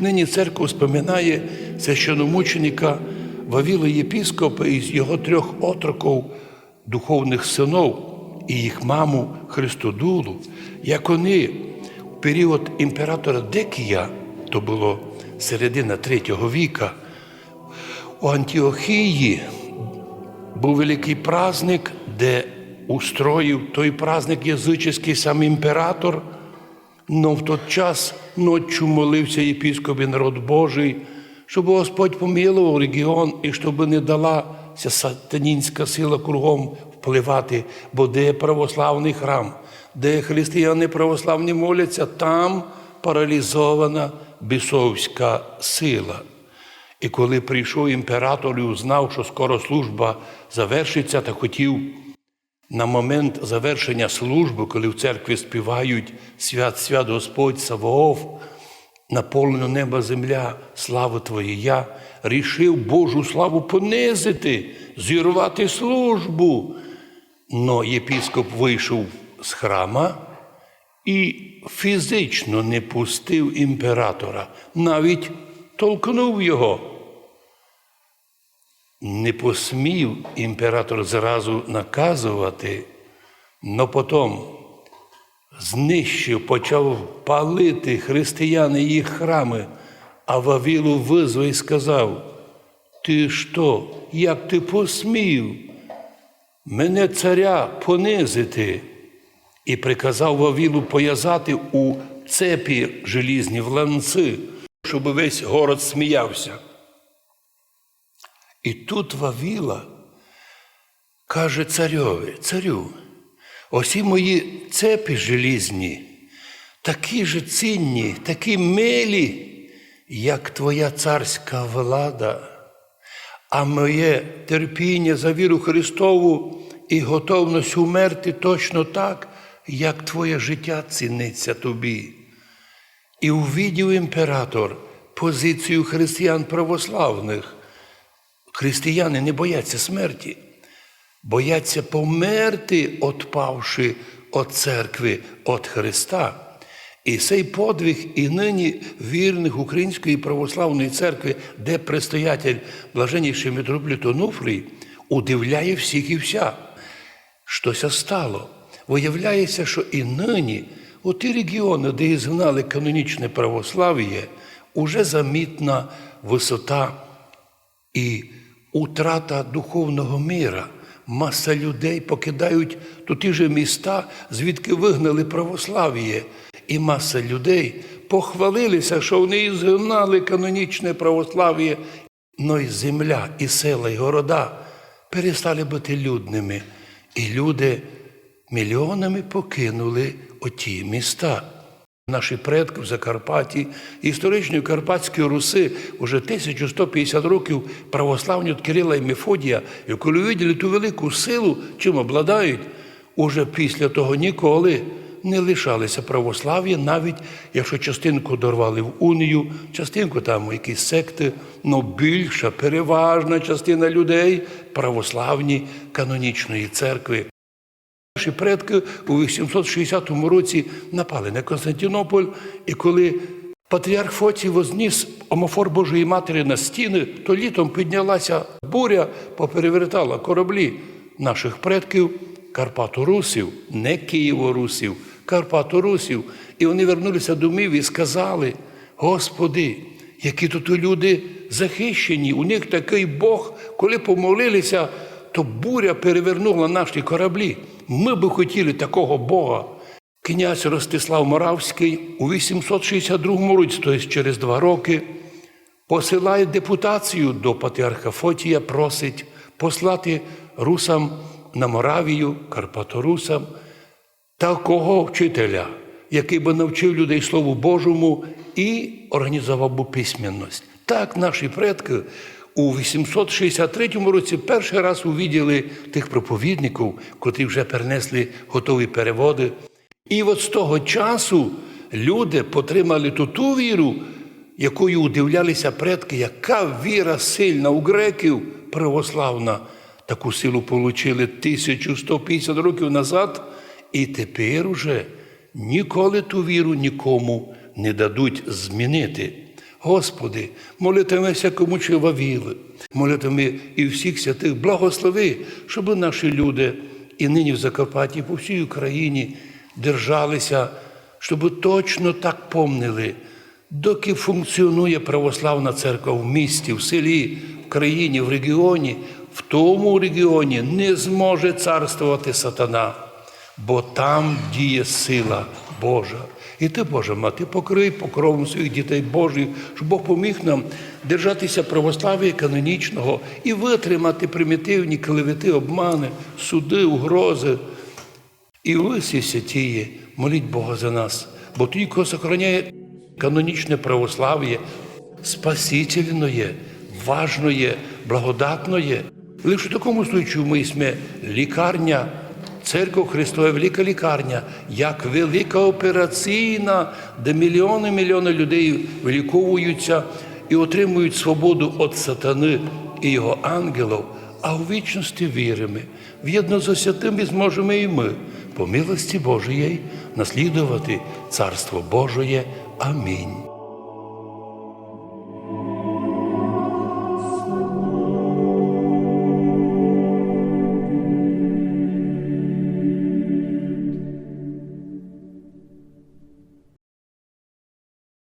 Нині церква споминає священомученика Вавіла єпіскопа із його трьох отроків, духовних синів і їх маму Христодулу, як вони в період імператора Декія, то було середина третього віка, у Антіохії був великий праздник, де устроїв той праздник язичний сам імператор. Но в той час ночі молився єпіскоп і народ Божий, щоб Господь помилував регіон і щоб не дала ця сатанінська сила кругом впливати, бо де православний храм, де християни православні моляться, там паралізована бісовська сила. І коли прийшов імператор і узнав, що скоро служба завершиться, та хотів на момент завершення служби, коли в церкві співають свят, свят Господь Саваоф, наповнено небо земля, слава Твоя, рішив Божу славу понизити, зірвати службу. Но єпіскоп вийшов з храма і фізично не пустив імператора, навіть толкнув його. Не посмів імператор зразу наказувати, но потім знищив, почав палити християни їх храми, а Вавілу визвав і сказав: Ти що, як ти посмів мене царя понизити? І приказав Вавілу пов'язати у цепі желізні в ланци, щоб весь город сміявся. І тут Вавіла каже царьові, царю, осі мої цепі желізні, такі ж цінні, такі милі, як твоя царська влада, а моє терпіння за віру Христову і готовність умерти точно так, як твоє життя ціниться тобі. І увидів імператор позицію християн православних. Християни не бояться смерті, бояться померти, отпавши від церкви, від Христа. І цей подвиг і нині вірних Української православної церкви, де предстоятель блаженніший митрополит Онуфрій, удивляє всіх і вся. Щося стало. Виявляється, що і нині у ті регіони, де ізгнали канонічне православ'я, уже замітна висота і утрата духовного мира. Маса людей покидають тут ті ж міста, звідки вигнали православ'я. І маса людей похвалилися, що вони згнали канонічне православ'я, но й земля, і села, і города перестали бути людними. І люди мільйонами покинули оті міста. Наші предки в Закарпатті, історичної Карпатської Руси, уже 1150 років православні Кирила і Мефодія, і коли виділи ту велику силу, чим обладають, уже після того ніколи не лишалися православ'я, навіть якщо частинку дорвали в унію, частинку там якісь секти, але більша, переважна частина людей православні канонічної церкви. Наші предки у 860 році напали на Константинополь, і коли патріарх Фоцій возніс омофор Божої Матері на стіни, то літом піднялася буря, поперевертала кораблі наших предків, Карпаторусів, не Києворусів, Карпаторусів. І вони вернулися домів і сказали: Господи, які тут люди захищені, у них такий Бог, коли помолилися, то буря перевернула наші кораблі. Ми би хотіли такого Бога. Князь Ростислав Моравський у 862 році, тобто через два роки, посилає депутацію до патріарха Фотія, просить послати русам на Моравію, Карпаторусам, такого вчителя, який би навчив людей Слову Божому і організував би письменність. Так наші предки у 863 році перший раз увіділи тих проповідників, котрі вже перенесли готові переводи. І от з того часу люди потримали ту ту віру, якою удивлялися предки, яка віра сильна у греків православна. Таку силу отримали 1150 років назад, і тепер уже ніколи ту віру нікому не дадуть змінити. Господи, молитимемося кому чи Вавіли, молитиме і всіх святих благослови, щоб наші люди і нині в Закарпатті, по всій Україні держалися, щоб точно так помнили, доки функціонує православна церква в місті, в селі, в країні, в регіоні, в тому регіоні не зможе царствувати сатана, бо там діє сила Божа. І ти, Боже мати, покрий покровом своїх дітей Божих, щоб Бог поміг нам держатися православ'я канонічного і витримати примітивні клевети, обмани, суди, угрози. І ви, всі моліть Бога за нас, бо той, хто сохраняє канонічне православ'я, спасительно є, важно. Лише в такому случаю ми сме лікарня, церква Христова велика лікарня, як велика операційна, де мільйони мільйони людей виліковуються і отримують свободу від сатани і його ангелів, а у вічності віримо. В'єдно з святими зможемо і ми, по милості Божої, наслідувати Царство Божоє. Амінь.